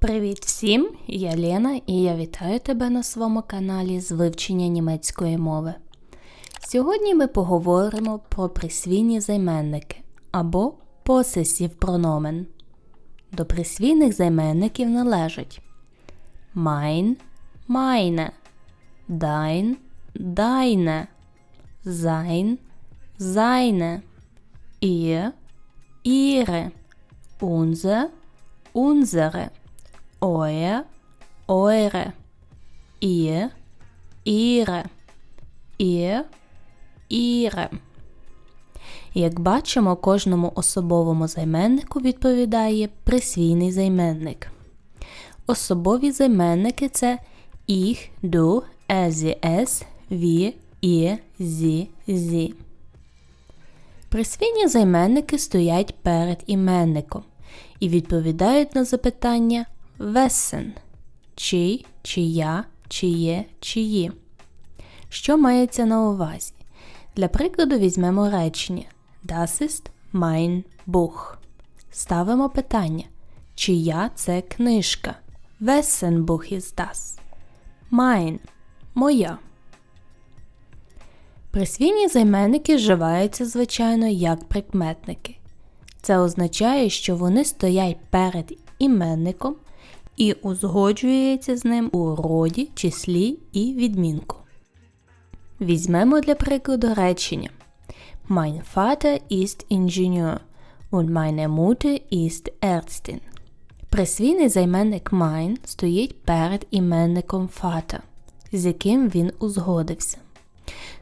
Привіт всім! Я Лена і я вітаю тебе на своєму каналі з вивчення німецької мови. Сьогодні ми поговоримо про присвійні займенники або посесів прономен. До присвійних займенників належать mein, meine, dein, deine, sein, seine, ihr, ihre, unser, unsere, euer, eure, ihr, ihre, ihr, ihre. Як бачимо, кожному особовому займеннику відповідає присвійний займенник. Особові займенники це ich, du, sie, es, wir, ihr, sie, sie. Присвійні займенники стоять перед іменником і відповідають на запитання весен чий, чия, чиє, чиї. Що мається на увазі? Для прикладу візьмемо речення Das ist mein Buch. Ставимо питання, чия це книжка? Wessen Buch ist das? Mein – моя. Присвійні займенники вживаються, звичайно, як прикметники. Це означає, що вони стоять перед іменником і узгоджується з ним у роді, числі і відмінку. Візьмемо для прикладу речення Mein Vater ist Ingenieur und meine Mutter ist Ärztin. Присвійний займенник mein стоїть перед іменником Vater, з яким він узгодився.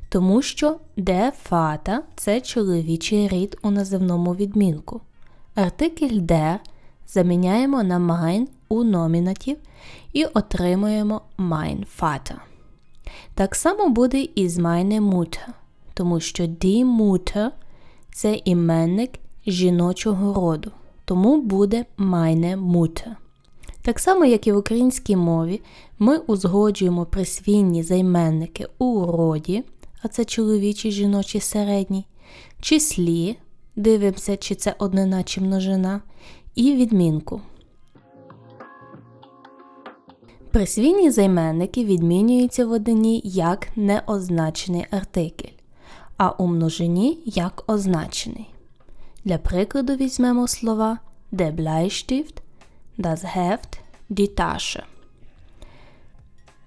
Тому що де фата це чоловічий рід у називному відмінку. Артикль der заміняємо на mein у номінатив і отримуємо mein Vater. Так само буде і з meine Mutter, тому що die Mutter – це іменник жіночого роду, тому буде meine Mutter. Так само, як і в українській мові, ми узгоджуємо присвійні займенники у роді, а це чоловічий, жіночий середній, числі, дивимося, чи це однина чи множина, і відмінку. Присвійні займенники відмінюються в однині як неозначений артикль, а у множині як означений. Для прикладу візьмемо слова der Bleistift, das Heft, die Tasche.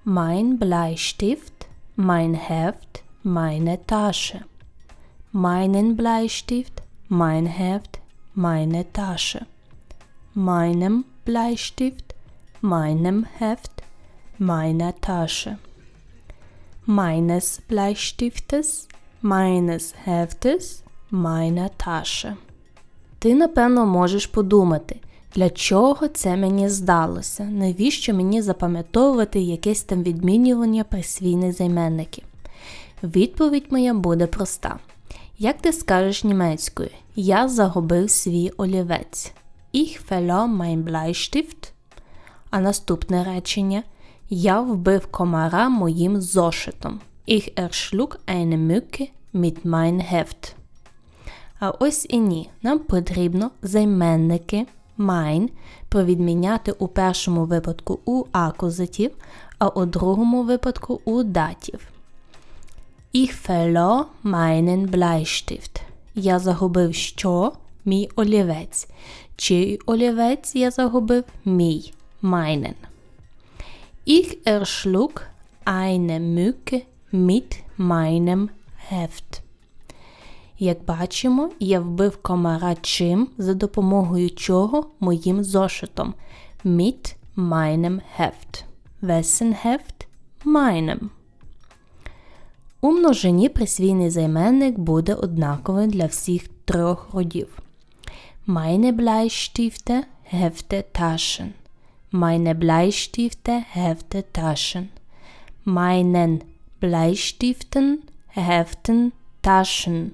Mein Bleistift, mein Heft, meine Tasche. Meinen Bleistift, mein Heft, meine Tasche. Meinem Bleistift, meinem Heft, meiner Tasche. Meines Bleistiftes, meines Heftes, meiner Tasche. Ти, напевно, можеш подумати, для чого це мені здалося, навіщо мені запам'ятовувати якесь там відмінювання присвійних займенників. Відповідь моя буде проста. Як ти скажеш німецькою, я загубив свій олівець. Ich verlor mein Bleistift. А наступне речення Я вбив комара моїм зошитом. Ich erschlug eine Mücke mit mein Heft. А ось і ні. Нам потрібно займенники mein провідміняти у першому випадку у акузатив, а у другому випадку у датів. Ich verlor meinen Bleistift. Я загубив що? Мій олівець. Чий олівець я загубив? Мій. Meinen. Ich erschlug eine Mücke mit meinem Heft. Як бачимо, я вбив комара чим, за допомогою чого моїм зошитом. Mit meinem Heft. Wessen Heft? Meinem. У множині присвійний займенник буде однаковим для всіх трьох родів. Meine Bleistifte, Hefte, Taschen. Meine Bleistifte, Hefte, Taschen. Meinen Bleistiften, Heften, Taschen.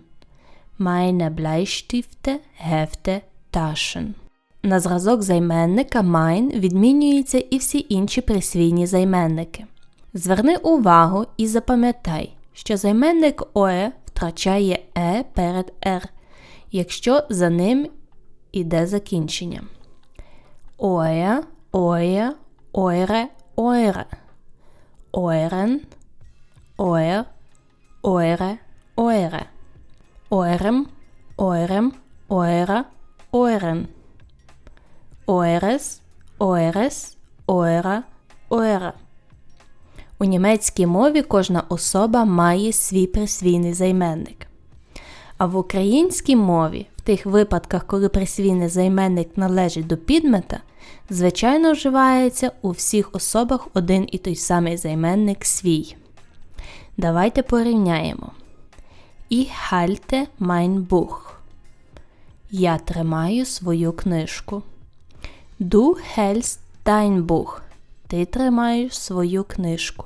Meine Bleistifte, Hefte, Taschen. На зразок займенника mein відмінюються і всі інші присвійні займенники. Зверни увагу і запам'ятай, що займенник ое втрачає е перед «р», якщо за ним іде закінчення. Оя, euer, eure, eure. Euren, euer, eure, eure. Eurem, eurem, eurer, euren. Eures, eures, eurer, eure. У німецькій мові кожна особа має свій присвійний займенник. А в українській мові, тих випадках, коли присвійний займенник належить до підмета, звичайно вживається у всіх особах один і той самий займенник свій. Давайте порівняємо. Ich halte mein Buch. Я тримаю свою книжку. Du hältst dein Buch. Ти тримаєш свою книжку.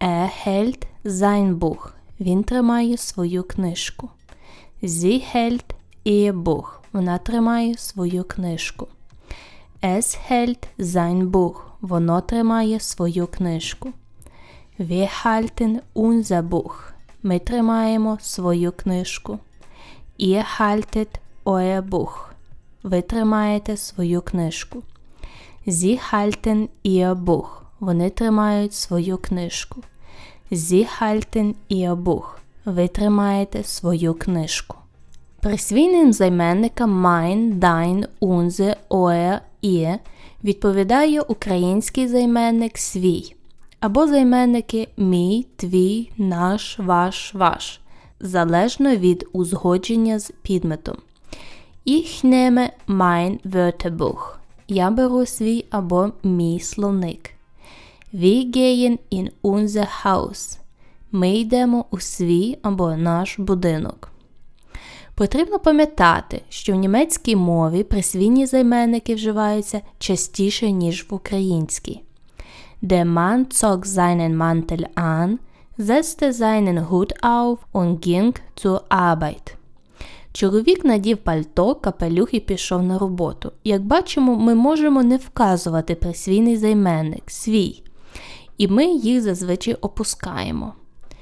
Er hält sein Buch. Він тримає свою книжку. Sie hält ihr Buch. Вона тримає свою книжку. Es hält sein Buch. Воно тримає свою книжку. Wir halten unser Buch. Ми тримаємо свою книжку. Ihr haltet euer Buch. Ви тримаєте свою книжку. Sie halten ihr Buch. Вони тримають свою книжку. Sie halten ihr Buch. Ви тримаєте свою книжку. Присвійним займенникам mein, dein, unser, euer, ihr відповідає український займенник свій або займенники мій, твій, наш, ваш, ваш, залежно від узгодження з підметом. Ich mein Wörterbuch. Я беру свій або мій словник. Wir gehen in unser Haus. Ми йдемо у свій або наш будинок. Потрібно пам'ятати, що в німецькій мові присвійні займенники вживаються частіше, ніж в українській. Der Mann zog seinen Mantel an, setzte seinen Hut auf und ging zur Arbeit. Чоловік надів пальто, капелюх і пішов на роботу. Як бачимо, ми можемо не вказувати присвійний займенник свій, і ми їх зазвичай опускаємо.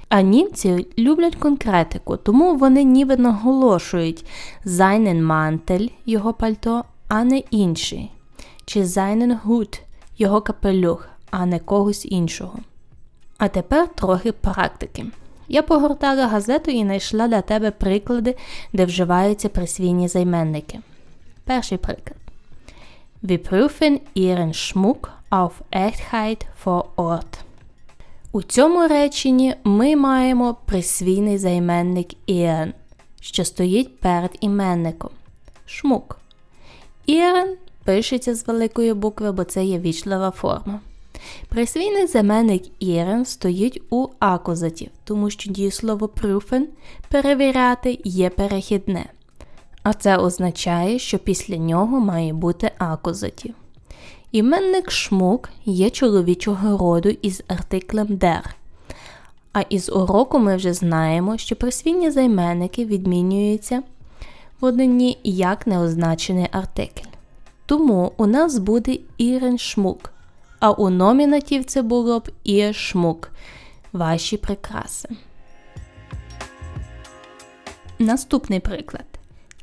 А німці люблять конкретику, тому вони ніби наголошують seinen Mantel – його пальто, а не інший, чи seinen Hut – його капелюх, а не когось іншого. А тепер трохи практики. Я погортала газету і знайшла для тебе приклади, де вживаються присвійні займенники. Перший приклад. Wir prüfen ihren Schmuck auf Echtheit vor Ort. У цьому реченні ми маємо присвійний займенник ihren, що стоїть перед іменником. Шмук. Ihren пишеться з великої букви, бо це є вічлива форма. Присвійний заменник іren стоїть у акузатів, тому що дієслово prüfen перевіряти є перехідне. А це означає, що після нього має бути акузатів. Іменник шмук є чоловічого роду із артиклем der. А із уроку ми вже знаємо, що присвійні займенники відмінюються в однині як неозначений артикль. Тому у нас буде ірен шмук а у номінатів це було б і шмук. Ваші прикраси. Наступний приклад.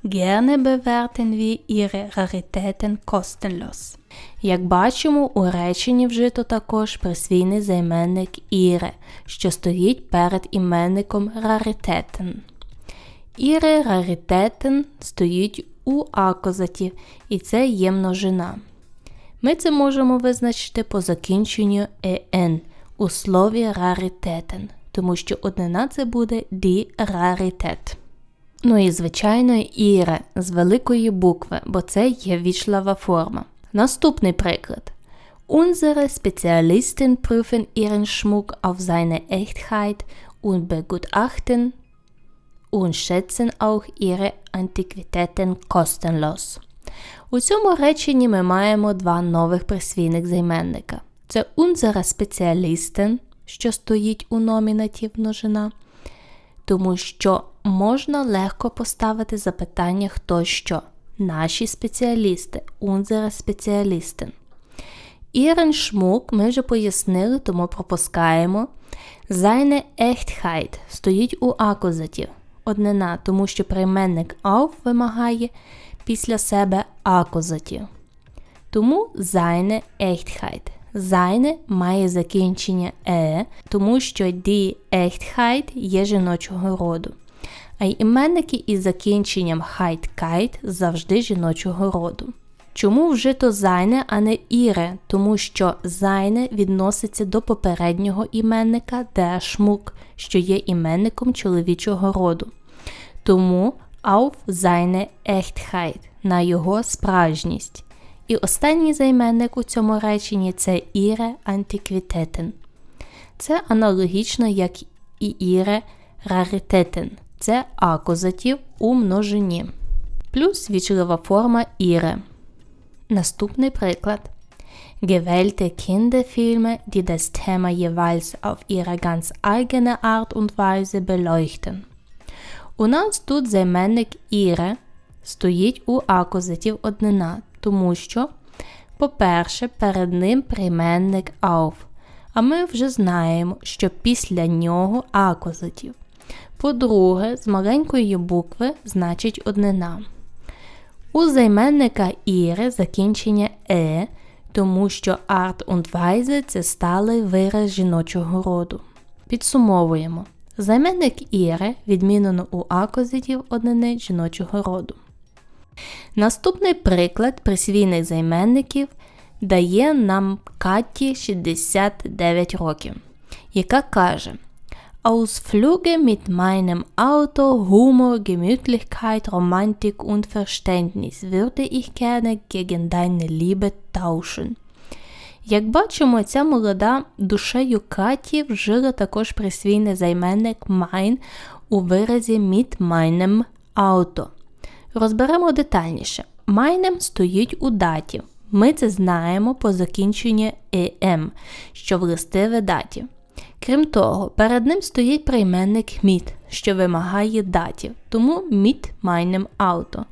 Gerne bewerten wir ihre Raritäten kostenlos. Як бачимо, у реченні вжито також присвійний займенник іре, що стоїть перед іменником раритетен. Іре раритетен стоїть у акозаті, і це є множина. Ми це можемо визначити по закінченню «en» у слові раритетен, тому що однина це буде «die Rarität». Ну і, звичайно, іре з великої букви, бо це є вічлава форма. Наступний приклад. Unsere Spezialisten prüfen ihren Schmuck auf seine Echtheit und begutachten und schätzen auch ihre Antiquitäten kostenlos. У цьому реченні ми маємо два нових присвійних займенника. Це unsere Spezialisten, що стоїть у номінатів множина, тому що можна легко поставити запитання хто що. Наші спеціалісти, unsere Spezialisten. Ihren Schmuck ми вже пояснили, тому пропускаємо. Seine Echtheit стоїть у акузатів. Однина, тому що прийменник auf вимагає після себе акузатів. Тому seine Echtheit. Seine має закінчення е, тому що die Echtheit є жіночого роду. А й іменники із закінченням Heitkeit завжди жіночого роду. Чому вжито зайне, а не іре? Тому що зайне відноситься до попереднього іменника Schmuck, що є іменником чоловічого роду. Тому auf seine Echtheit на його справжність. І останній займенник у цьому реченні це іре антиквітетен. Це аналогічно, як і іре раритетен. Це акузатив у множині. Плюс вічлива форма іре. Наступний приклад. Gewählte Kinderfilme, die das Thema jeweils auf ihre ganz eigene Art und Weise beleuchten. У нас тут займенник іре стоїть у акузатів однина, тому що, по-перше, перед ним прийменник auf, а ми вже знаємо, що після нього акузатів. По-друге, з маленької букви значить однина. У займенника іре закінчення е, тому що Art und Weise – це сталий вираз жіночого роду. Підсумовуємо. Займенник іре відмінено у акозитів однини жіночого роду. Наступний приклад присвійних займенників дає нам Каті 69 років, яка каже Ausflüge mit meinem Auto, Humor, Gemütlichkeit, Romantik und Verständnis würde ich gerne gegen deine Liebe tauschen. Як бачимо, ця молода душею Каті вжила також присвійний займенник mein у виразі mit meinem Auto. Розберемо детальніше. Meinem стоїть у даті. Ми це знаємо по закінченню «em», що властиве даті. Крім того, перед ним стоїть прийменник mit, що вимагає датів, тому mit meinem Auto.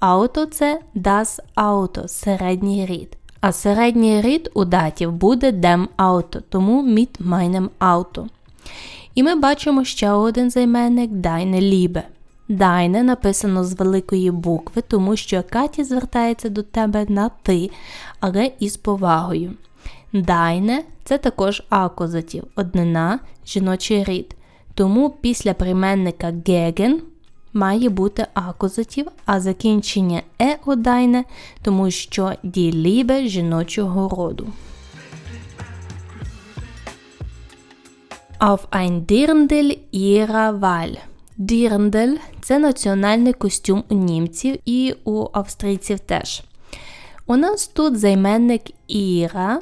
Auto – це das Auto, середній рід. А середній рід у датів буде dem Auto, тому mit meinem Auto. І ми бачимо ще один займенник deine Liebe. Deine написано з великої букви, тому що Каті звертається до тебе на ти, але із повагою. Дайне це також акузатів, однина, жіночий рід. Тому після прийменника геген має бути акузатів, а закінчення е у дайне, тому що ділібе жіночого роду. Auf ein Dirndl ihrer Wahl. Дірндель це національний костюм у німців і у австрійців теж. У нас тут займенник Іра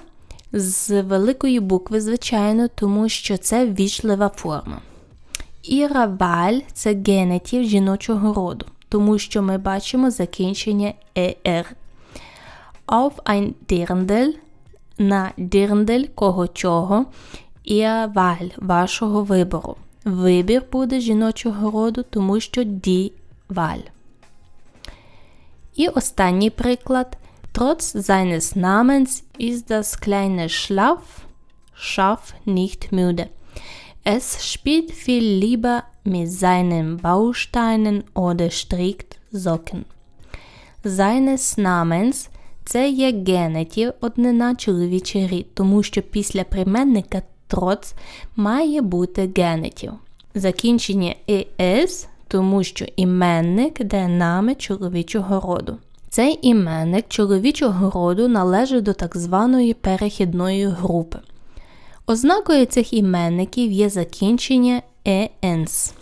з великої букви, звичайно, тому що це ввічлива форма. Іра валь це генетів жіночого роду, тому що ми бачимо закінчення «er». Auf ein Dirndl на дірндель кого чого і валь вашого вибору. Вибір буде жіночого роду, тому що ді валь. І останній приклад. Trotz seines Namens ist das kleine Schlaf, Schaf nicht müde. Es spielt viel lieber mit seinen Bausteinen oder strickt Socken. Seines Namens це є генетів однина чоловічий тому що після прийменника троц має бути генетів. Закінчення «es», тому що іменник де нами чоловічого роду. Цей іменник чоловічого роду належить до так званої перехідної групи. Ознакою цих іменників є закінчення «ens»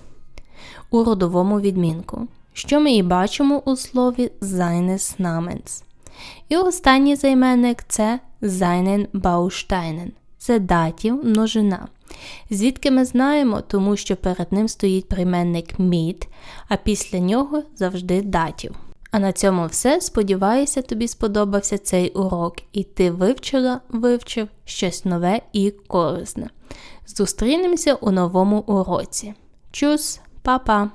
у родовому відмінку, що ми і бачимо у слові «seines Namens». І останній займенник це «seinen Bausteinen» – це датів множина. Звідки ми знаємо, тому що перед ним стоїть прийменник «mit», а після нього завжди датів. А на цьому все. Сподіваюся, тобі сподобався цей урок, і ти вивчила, вивчив щось нове і корисне. Зустрінемося у новому уроці. Чус, па-па!